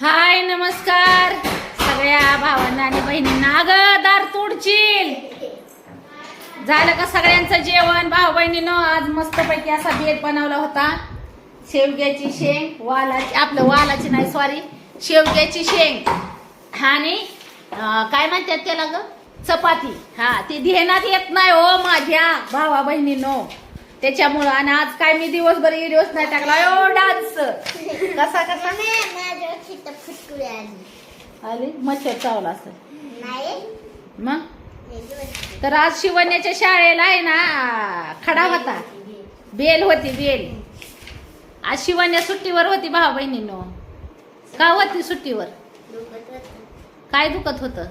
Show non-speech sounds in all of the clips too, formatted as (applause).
हाय नमस्कार. सगळ्या भावांना आणि बहिणींना अगं दार तोडशील. झालं का सगळ्यांचं जेवण? भाऊ बहिणीनं आज मस्तपैकी असा बेत बनवला होता. शेवग्याची शेंग वालाची आपलं वालाची नाही सॉरी शेवग्याची शेंग. आणि काय म्हणतात त्याला ग? चपाती. हा ती ध्यानात येत नाही हो माझ्या भावा बहिणीनो. त्याच्यामुळं आणि आज काय मी दिवसभर व्हिडिओच नाही टाकला. ओ डान्स. कसा कसा आली? मच्छर चावला नाही. मग? तर आज शिवण्याच्या शाळेला आहे ना खडा होता. बेल होती बेल. आज शिवण्या सुट्टीवर होती भावा बहिणीनो. का होती सुट्टीवर? काय दुखत होतं?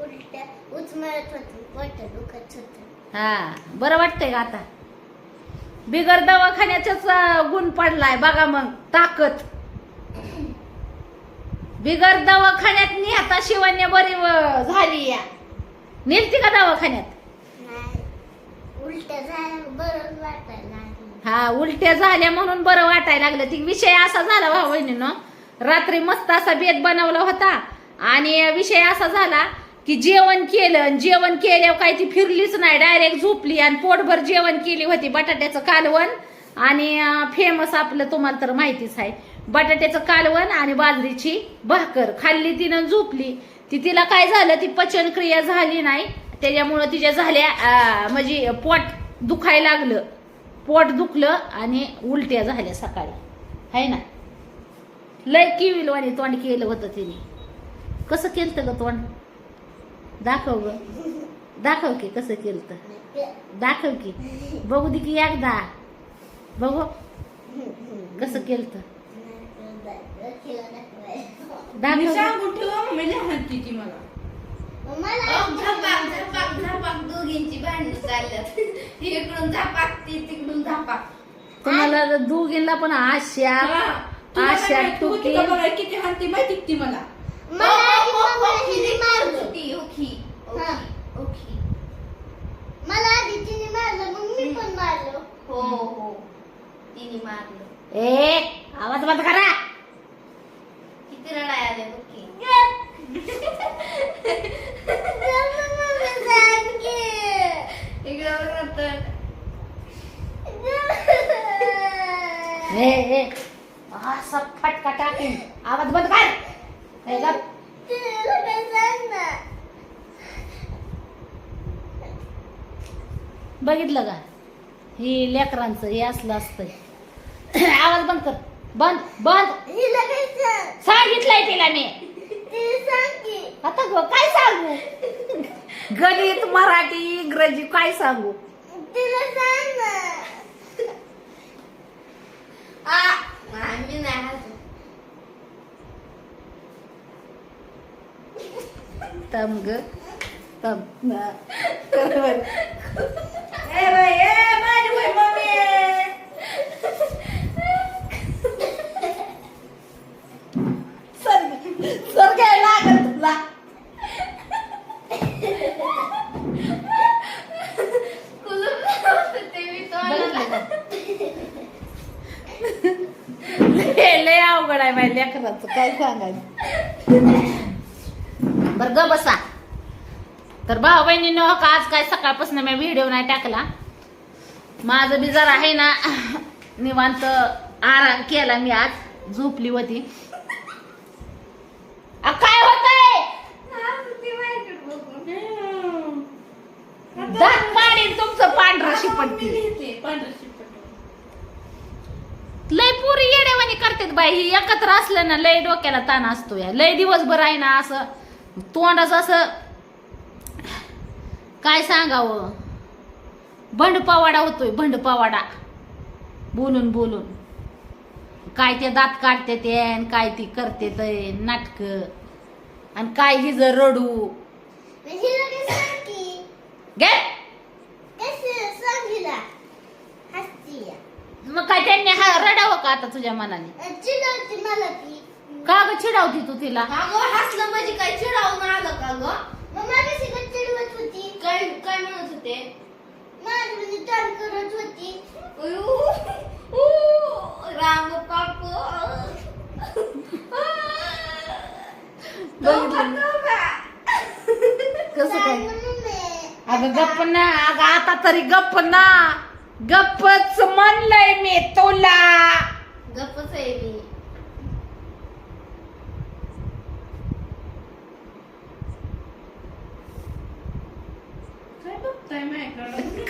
उलट उचमळत होती. पोट दुखत होत. हा बरं वाटतंय का आता? बिगर दवाखान्याचाच अं, गुण पडलाय. बघा मग ताकद. बिगर दवाखान्यात नी आता शिवण्या बरी व- झाली या. नेलती का दवाखान्यात? उलट हा उलट्या झाल्या म्हणून बरं वाटायला लागलं. ती विषय असा झाला भाऊ बहिणीनं. रात्री मस्त असा बेत बनवला होता. आणि विषय असा झाला की जेवण केलं आणि जेवण केल्यावर काय ती फिरलीच नाही. डायरेक्ट झोपली आणि पोटभर जेवण केली होती बटाट्याचं कालवण. आणि फेमस आपलं तुम्हाला तर माहितीच आहे. बटाट्याचं कालवण आणि बाजरीची भाकर. खाल्ली तिनं झोपली. ती तिला काय झालं ती पचनक्रिया झाली नाही. त्याच्यामुळं तिच्या झाल्या म्हणजे पोट दुखायला लागलं. पोट दुखलं आणि उलट्या झाल्या सकाळी. है ना? लय किविलवाणी तोंड केलं होतं तिने. कसं केलं ग तोंड? दाखव ग. दाखव की कसं केलं दाखव की. बघू दे की एकदा. बघू. कसं केलं दाखव सांगून ठेवा मला. झपाक झपाक दोघींची भांडणं चालल्यात. इकडून झपाक ती तिकडून झपाक. तुम्हाला दोघींना पण आशा आशा टुकी किती हाणती माहिती ती मला? मला ओखी ओखी मला आधी तिने मारलं मग हो हो तिने मारलं आवाज बंद करा किती रडाय आले ओके इकडे तर असा फटका आवाज बंद कर. ए, गप. बघितलं का? ही लेकरांचं हे असलं असतंय आवाज बंद कर. बंद बंद. सांगितलंय तिला मी. आता ग काय सांगू? गणित मराठी इंग्रजी काय सांगू? आ आम्ही नाही हसत. तम ग तम बरोबर ए बाई, ए माझी बाई मम्मी सर सर काय लागत तुला कुलूप लावत ते बघितलं तोंडाला. का? लय लय अवघड आहे माझ्या लेकराचं. काय सांगायचं? बर ग बसा. तर भाऊ बहिणीनं हो का आज काय सकाळपासून मी व्हिडिओ नाही टाकला. माझं बी जरा आहे ना निवांत आराम केला मी आज झोपली होती. काय होतंय? तुमचं पांढरा शिपटती शिपट लय पुरी येडेवानी करतात बाई ही एकत्र असलं ना लय डोक्याला ताण असतो या. लय दिवसभर आहे ना असं तोंडाचं असं काय सांगावं? भंडपावाडा होतोय भंडपावाडा. बोलून बोलून. काय ते दात काढते ते आणि काय ती करते ते नाटक. आणि काय हिज रडू. गे मग काय त्यांनी हा रडावं का आता तुझ्या मनाने? मला ती. का ग चिडावती तू तिला? अगं हसलं म्हणजे काय? चिडावून आलं का ग? चिडवत होती. काय काय म्हणत होते? म्हणजे तोंड करत होती. उयू, ऊ, राम बापू बघितलं कसं काय? अगं गप्प ना. अगं आता तरी गप्प ना. गप्पच म्हणलंय मी तुला. गप्पच आहे मी. माझ्याकडं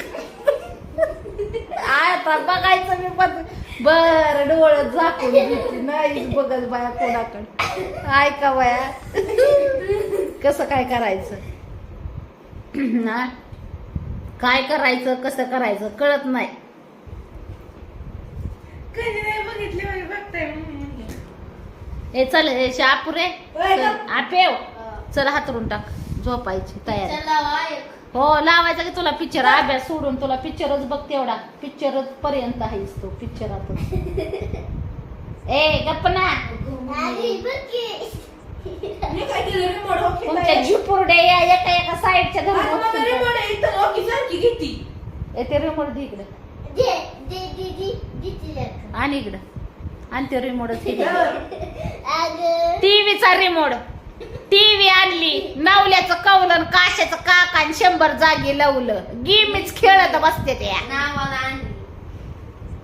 आता बघायचं मी पण. बर डोळं झाकून घेतली. नाही बघत बाया कोणाकडे. ऐका बाया. कसं काय करायचं? हा? काय करायचं कसं करायचं कळत नाही. कधी नाही बघितले म्हणजे बघताय म्हणून म्हणलं. चल हे शापुरे. आपेव चल हातरून टाक. झोपायची तयारी. हो लावायचा की तुला पिक्चर अभ्यास सोडून तुला पिक्चरच बघ तेवढा. पिक्चरच पर्यंत आहेस तो पिक्चरात (laughs) ए गप्प ना. मी काय केलं रिमोट ओके तुमच्या झुपुरडे या एका एका साईडच्या धरून ते रिमोट दे इकडे. आणि इकडं. आणि ते रिमोट टीव्हीचा रिमोट टीव्ही आणली नवल्याचं कवलन काशाचं काका आणि शंभर जागी लावलं. गेमीच खेळत बसते त्या. नावाला आणली.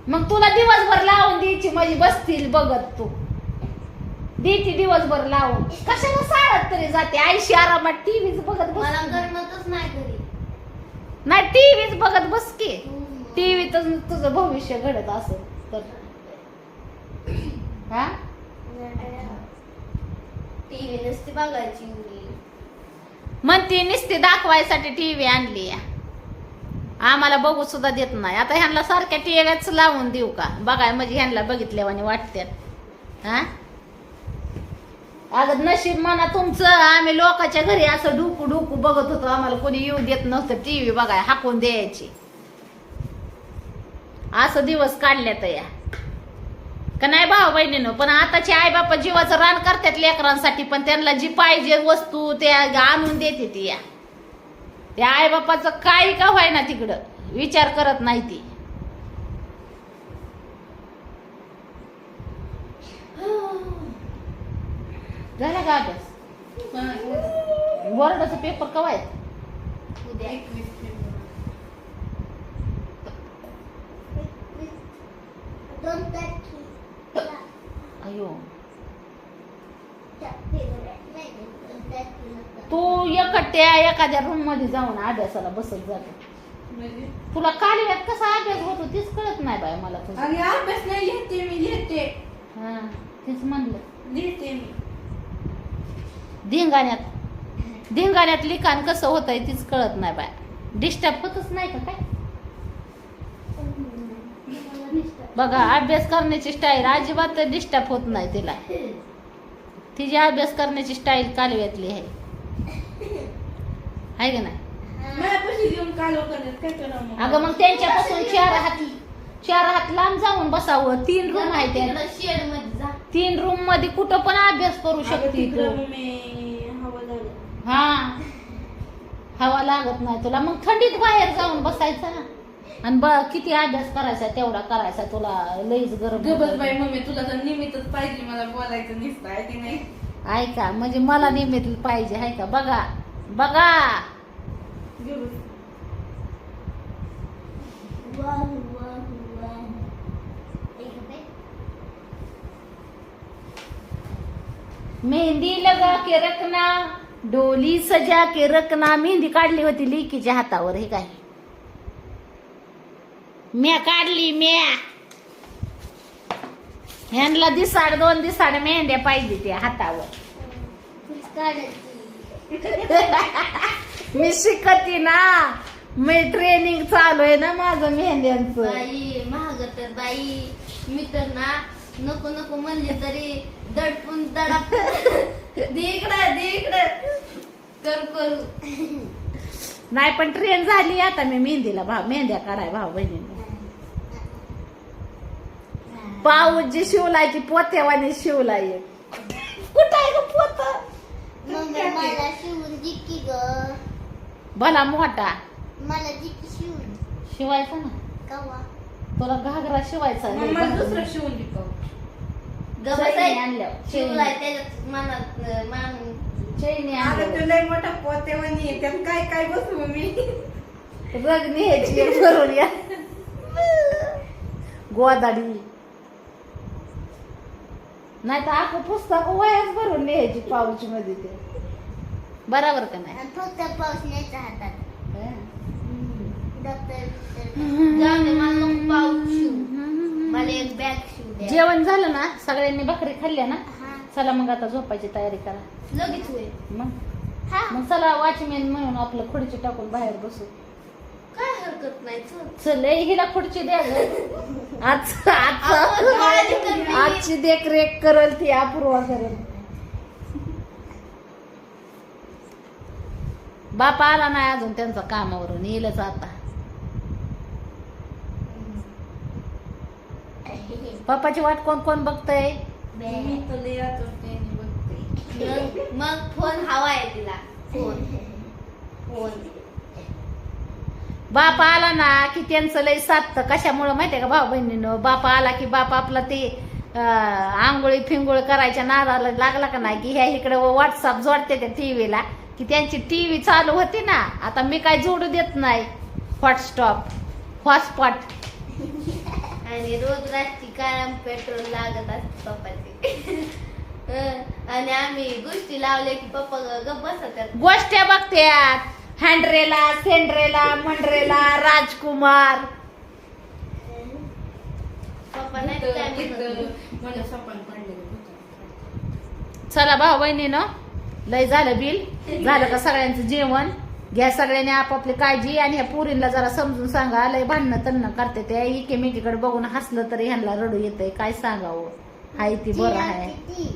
मग तुला दिवसभर लावून द्यायची म्हणजे बसतील बघत तू. द्यायची दिवसभर लावून. कशाला साळत तरी जाते? आईशी आरामात टीव्हीच बघत मला बस करमतच नाही घरी. नाही टीव्हीच बघत बस की. टीव्हीत तुझं भविष्य घडत असं तर. हा? टीव्ही नुसती बघायची म्हणती नुसती दाखवायसाठी टीव्ही आणली. या आम्हाला बघू सुद्धा देत नाही. आता ह्यांना सारख्या टीव्हीच लावून देऊ का? बघाय म्हणजे ह्यांना बघितल्यावानी वाटत्यात हा? अगं नशीब म्हणा तुमचं. आम्ही लोकांच्या घरी असं डुकू डुकू बघत होतो. आम्हाला कोणी येऊ देत नव्हतं टीव्ही बघाय. हाकून द्यायची. असं दिवस काढल्यात या. का नाही भाऊ बहिणीनं पण आताचे आई बापा जीवाचं रान करतात लेकरांसाठी पण त्यांना जी पाहिजे वस्तू त्या आणून देते ती. या त्या आई बापाचं काही का व्हायना तिकडं. विचार करत नाही ती. झाला का अभ्यास? वर्डाचा पेपर कवा आहे? उद्या. अयो. तू एकट्या एखाद्या रूममध्ये जाऊन अभ्यासाला बसत जातो म्हणजे? तुला कालव्यात कसा अभ्यास होतो तीच कळत नाही बाय मला तुझं. आणि अभ्यास नाही लिहिते मी लिहिते. हा तीच म्हणलं. लिहिते मी. धिंगाण्यात धिंगाण्यात लिखाण कसं होतंय तीच कळत नाही बाय डिस्टर्ब होतच नाही का काय? बघा अभ्यास करण्याची स्टाईल अजिबात डिस्टर्ब होत नाही तिला. तिची अभ्यास करण्याची स्टाईल कालव्यातली आहे. आहे का नाही? अगं मग त्यांच्यापासून चार हात चार हात लांब जाऊन बसावं. तीन रूम आहे त्या. शेडमध्ये जा. तीन रूममध्ये कुठं पण अभ्यास करू शकते हा. हवा लागत नाही तुला. मग थंडीत बाहेर जाऊन बसायचं ना. आणि ब किती अभ्यास करायचा तेवढा करायचा तुला लईच गरम गबस. बाई मम्मी तुला तर निमित्तच पाहिजे मला बोलायचं नुसतं आहे की नाही? ऐका म्हणजे मला निमित्त पाहिजे आहे का? बघा बघा. मेहंदी लगा के रखना डोली सजा के रखना. मेहंदी काढली होती लिकीच्या हातावर हे काय? म्या काढली म्या. ह्यांना दिसाड दोन दिसाड मेहंद्या पाहिजे त्या हातावर. मी शिकती ना. मी ट्रेनिंग चालू आहे ना माझं मेहंद्यांचं बाई महाग तर बाई. मी तर ना नको नको म्हणले तरी दडपून दडप. दे (laughs) इकडं दे इकडं. कर करू. नाही पण ट्रेन झाली आता मी मेहंदीला भाव मेहंद्या काढाय भाव बहिणीने. पाऊस जी शिवलायची पोत्यावानी शिवलाय. कुठं आहे ग पोत? मम्मी मला शिवून जिक्की ग. भला मोठा. मला जिक्की शिवून. शिवायचा ना. कवा? तुला घागरा शिवायचा मग मला. दुसरं शिवून आणल्या शिवलाय त्याच्यात मनात अं, मान चैनी अगं आणल्या तू लय मोठा पोतेवानी त्यात काय काय बसू मी? रग न्यायची एक भरून या. (laughs) गोदाडी. नाही तर आपण पुस्तक वयाच भरून न्यायची पाऊच मध्ये ते. बरोबर का नाही? फक्त पाऊस न्यायचा हातात. दप्तर जाऊ दे मला नको पाऊस शिव. मला एक बॅग शिव द्या. जेवण झालं ना? सगळ्यांनी भाकरी खाल्ल्या ना? हा. चला मग आता झोपायची तयारी करा. लगेच होईल. मग? हा. मग चला वॉचमॅन म्हणून आपलं खुर्ची टाकून बाहेर बसू. काय हरकत नाही चल. चल ए, हिला खुर्ची द्या गं. आज करते. आजची देखरेख करल ती अपूर्वा करल. बापा आला नाही अजून त्यांचा कामावरून येईलच आता. पप्पाची वाट कोण कोण बघतय? मी तर लय आतुरतेने बघते. मग- मग फोन हवा आहे तिला. फोन. फोन. बाप आला ना की त्यांचं लय साधतं कशामुळं माहितीये का भाऊ बहिणीनं? बाप आला की बाप आपला ते आंघोळी फिंगोळी करायच्या नादाला लागला का नाही? की ह्या इकडे व्हॉट्सअप जोडते त्या टीव्हीला की त्यांची टीव्ही चालू होती ना आता मी काय जोडू देत नाही. हॉटस्टॉप हॉटस्पॉट आणि रोज रात्री कायम पेट्रोल लागत असते पप्पाचे. (laughs) आणि आम्ही गोष्टी लावल्या की पप्पा गप बसतात. गोष्टी बघत्यात. हँड्रेला सेंड्रेला मंड्रेला राजकुमार. चला भाऊ बहिणीनं लय झालं बिल. झालं का सगळ्यांचं जेवण? घ्या सगळ्यांनी आपापली काळजी आणि ह्या पुरीला जरा समजून सांगा. लय भांडणं तन्न करते ते. एकेमेकीकडे बघून हसलं तरी ह्यांना रडू येतंय. काय सांगावं? हाय ती बरं आहे